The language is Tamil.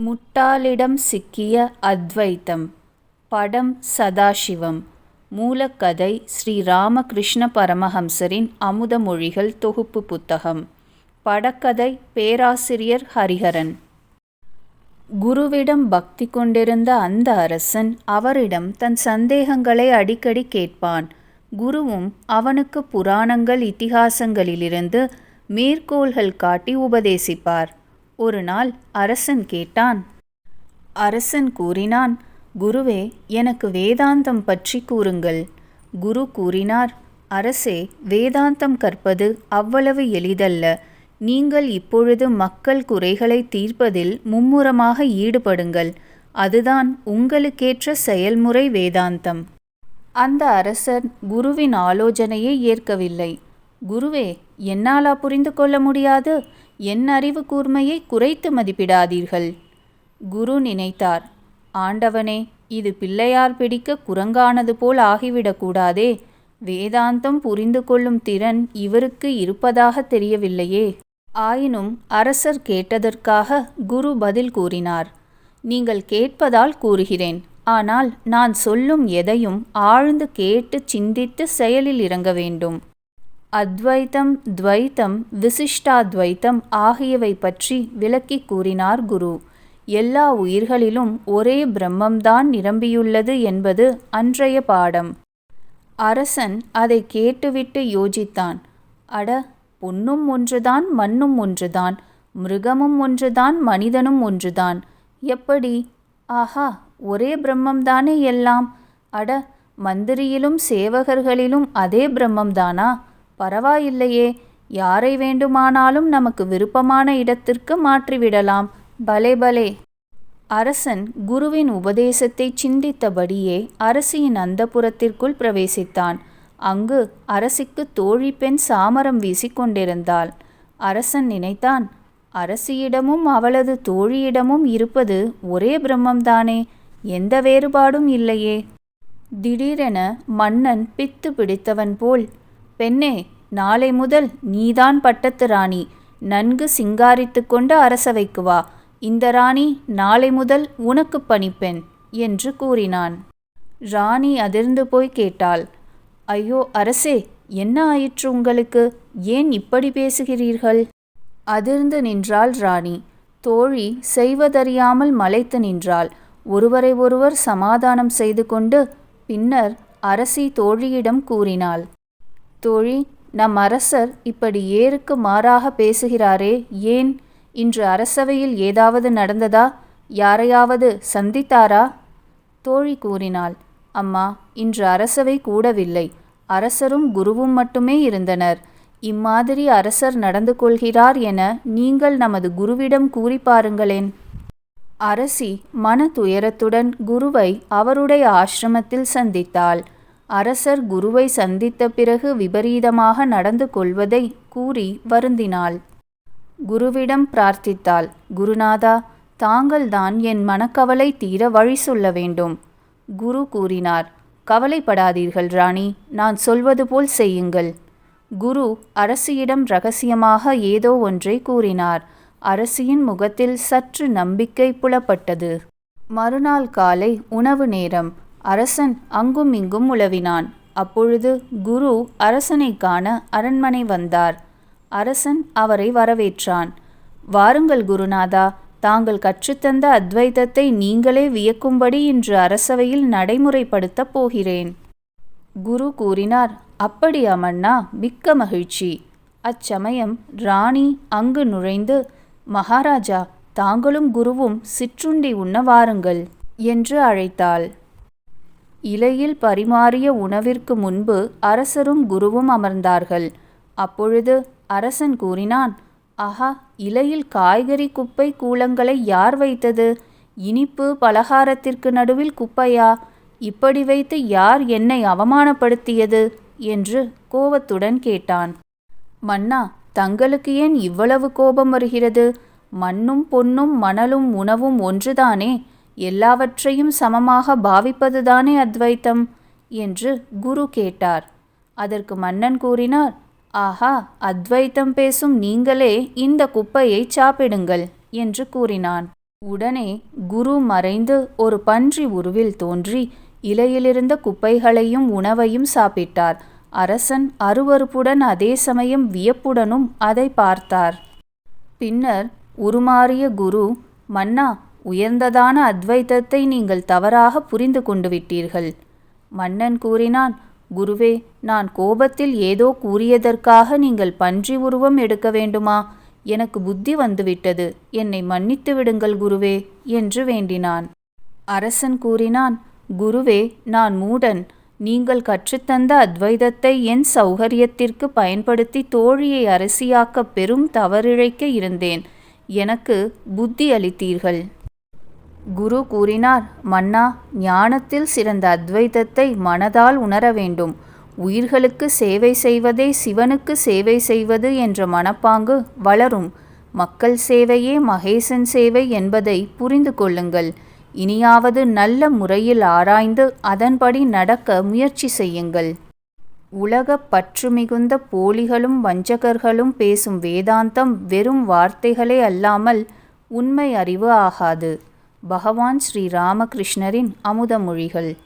முட்டாளிடம் சிக்கிய அத்வைத்தம். படம் சதாசிவம். மூலக்கதை ஸ்ரீ ராமகிருஷ்ண பரமஹம்சரின் அமுதமொழிகள் தொகுப்பு புத்தகம். படக்கதை பேராசிரியர் ஹரிஹரன். குருவிடம் பக்தி கொண்டிருந்த அந்த அரசன் அவரிடம் தன் சந்தேகங்களை அடிக்கடி கேட்பான். குருவும் அவனுக்கு புராணங்கள் இத்திகாசங்களிலிருந்து மேற்கோள்கள் காட்டி உபதேசிப்பார். ஒரு நாள் அரசன் கேட்டான். அரசன் கூறினான் குருவே எனக்கு வேதாந்தம் பற்றி கூறுங்கள். குரு கூறினார் அரசே வேதாந்தம் கற்பது அவ்வளவு எளிதல்ல. நீங்கள் இப்பொழுது மக்கள் குறைகளை தீர்ப்பதில் மும்முரமாக ஈடுபடுங்கள். அதுதான் உங்களுக்கேற்ற செயல்முறை வேதாந்தம். அந்த அரசர் குருவின் ஆலோசனையை ஏற்கவில்லை. குருவே என்னாலா புரிந்து கொள்ள முடியாது? என் அறிவு கூர்மையை குறைத்து மதிப்பிடாதீர்கள். குரு நினைத்தார் ஆண்டவனே இது பிள்ளையார் பிடிக்க குரங்கானது போல் ஆகிவிடக்கூடாதே வேதாந்தம் புரிந்து கொள்ளும் திறன் இவருக்கு இருப்பதாக தெரியவில்லையே. ஆயினும் அரசர் கேட்டதற்காக குரு பதில் கூறினார் நீங்கள் கேட்பதால் கூறுகிறேன் ஆனால் நான் சொல்லும் எதையும் ஆழ்ந்து கேட்டு சிந்தித்து செயலில் இறங்க வேண்டும். அத்வைத்தம் துவைத்தம் விசிஷ்டாத்வைத்தம் ஆகியவை பற்றி விளக்கி கூறினார் குரு. எல்லா உயிர்களிலும் ஒரே பிரம்மம்தான் நிரம்பியுள்ளது என்பது அன்றைய பாடம். அரசன் அதை கேட்டுவிட்டு யோசித்தான். அட பொன்னும் ஒன்றுதான் மண்ணும் ஒன்றுதான் மிருகமும் ஒன்றுதான் மனிதனும் ஒன்றுதான். எப்படி? ஆஹா ஒரே பிரம்மம்தானே எல்லாம். அட மந்திரியிலும் சேவகர்களிலும் அதே பிரம்மம்தானா? பரவாயில்லையே. யாரை வேண்டுமானாலும் நமக்கு விருப்பமான இடத்திற்கு மாற்றிவிடலாம். பலே பலே. அரசன் குருவின் உபதேசத்தை சிந்தித்தபடியே அரசியின் அந்தப்புறத்திற்குள் பிரவேசித்தான். அங்கு அரசிக்கு தோழி பெண் சாமரம் வீசிக் கொண்டிருந்தாள். அரசன் நினைத்தான் அரசியிடமும் அவளது தோழியிடமும் இருப்பது ஒரே பிரம்மம்தானே. எந்த வேறுபாடும் இல்லையே. திடீரென மன்னன் பித்து பிடித்தவன் போல் பெண்ணே நாளை முதல் நீதான் பட்டத்து ராணி. நன்கு சிங்காரித்து கொண்டு அரசவைக்கு வா. இந்த ராணி நாளை முதல் உனக்கு பணிப்பெண் என்று கூறினான். ராணி அதிர்ந்து போய் கேட்டாள். ஐயோ அரசே என்ன ஆயிற்று உங்களுக்கு? ஏன் இப்படி பேசுகிறீர்கள்? அதிர்ந்து நின்றாள் ராணி. தோழி செய்வதறியாமல் மலைத்து நின்றாள். ஒருவரை ஒருவர் சமாதானம் செய்து கொண்டு பின்னர் அரசி தோழியிடம் கூறினாள். தோழி நம் அரசர் இப்படி ஏருக்கு மாறாக பேசுகிறாரே ஏன்? இன்று அரசவையில் ஏதாவது நடந்ததா? யாரையாவது சந்தித்தாரா? தோழி கூறினாள் அம்மா இன்று அரசவை கூடவில்லை. அரசரும் குருவும் மட்டுமே இருந்தனர். இம்மாதிரி அரசர் நடந்து கொள்கிறார் என நீங்கள் நமது குருவிடம் கூறி பாருங்களேன் அரசி மன துயரத்துடன் குருவை அவருடைய ஆசிரமத்தில் சந்தித்தாள். அரசர் குருவை சந்தித்த பிறகு விபரீதமாக நடந்து கொள்வதை கூறி வருந்தினாள். குருவிடம் பிரார்த்தித்தாள் குருநாதா தாங்கள்தான் என் மனக்கவலை தீர வழி சொல்ல வேண்டும் குரு கூறினார் கவலைப்படாதீர்கள் ராணி நான் சொல்வது போல் செய்யுங்கள் குரு அரசியிடம் ரகசியமாக ஏதோ ஒன்றை கூறினார். அரசியின் முகத்தில் சற்று நம்பிக்கை புலப்பட்டது. மறுநாள் காலை உணவு நேரம். அரசன் அங்கும் இங்கும் உலவினான். அப்பொழுது குரு அரசனை காண அரண்மனை வந்தார். அரசன் அவரை வரவேற்றான். வாருங்கள் குருநாதா தாங்கள் கற்றுத்தந்த அத்வைதத்தை நீங்களே வியக்கும்படி இன்று அரசவையில் நடைமுறைப்படுத்தப் போகிறேன். குரு கூறினார் அப்படி அமண்ணா மிக்க மகிழ்ச்சி. அச்சமயம் ராணி அங்கு நுழைந்து மகாராஜா தாங்களும் குருவும் சிற்றுண்டி உண்ண வாருங்கள் என்று அழைத்தாள். இலையில் பரிமாறிய உணவிற்கு முன்பு அரசரும் குருவும் அமர்ந்தார்கள். அப்பொழுது அரசன் கூறினான் ஆஹா இலையில் காய்கறி குப்பை கூலங்களை யார் வைத்தது? இனிப்பு பலகாரத்திற்கு நடுவில் குப்பையா? இப்படி வைத்து யார் என்னை அவமானப்படுத்தியது? என்று கோபத்துடன் கேட்டான். மன்னா தங்களுக்கு ஏன் இவ்வளவு கோபம் வருகிறது? மண்ணும் பொன்னும் மணலும் உணவும் ஒன்றுதானே? எல்லாவற்றையும் சமமாக பாவிப்பதுதானே அத்வைத்தம்? என்று குரு கேட்டார். அதற்கு மன்னன் கூறினார் ஆஹா அத்வைத்தம் பேசும் நீங்களே இந்த குப்பையை சாப்பிடுங்கள் என்று கூறினான். உடனே குரு மறைந்து ஒரு பன்றி உருவில் தோன்றி இலையிலிருந்த குப்பைகளையும் உணவையும் சாப்பிட்டார். அரசன் அருவருப்புடன் அதே சமயம் வியப்புடனும் அதை பார்த்தார். பின்னர் உருமாறிய குரு மன்னா உயர்ந்ததான அத்வைதத்தை நீங்கள் தவறாக புரிந்து கொண்டு விட்டீர்கள் மன்னன் கூறினான் குருவே நான் கோபத்தில் ஏதோ கூறியதற்காக நீங்கள் பன்றி உருவம் எடுக்க வேண்டுமா? எனக்கு புத்தி வந்துவிட்டது. என்னை மன்னித்து விடுங்கள் குருவே என்று வேண்டினான். அரசன் கூறினான் குருவே நான் மூடன். நீங்கள் கற்றுத்தந்த அத்வைதத்தை என் சௌகரியத்திற்கு பயன்படுத்தி தோழியை அரசியாக்க பெரும் தவறிழைக்க இருந்தேன். எனக்கு புத்தி அளித்தீர்கள் குரு கூறினார் மன்னா ஞானத்தில் சிறந்த அத்வைதத்தை மனதால் உணர வேண்டும். உயிர்களுக்கு சேவை செய்வதே சிவனுக்கு சேவை செய்வது என்ற மனப்பாங்கு வளரும். மக்கள் சேவையே மகேசன் சேவை என்பதை புரிந்து கொள்ளுங்கள். இனியாவது நல்ல முறையில் ஆராய்ந்து அதன்படி நடக்க முயற்சி செய்யுங்கள். உலக பற்று மிகுந்த போலிகளும் வஞ்சகர்களும் பேசும் வேதாந்தம் வெறும் வார்த்தைகளே அல்லாமல் உண்மை அறிவு ஆகாது. பகவான் ஸ்ரீ ராமகிருஷ்ணரின் அமுதமொழிகள்.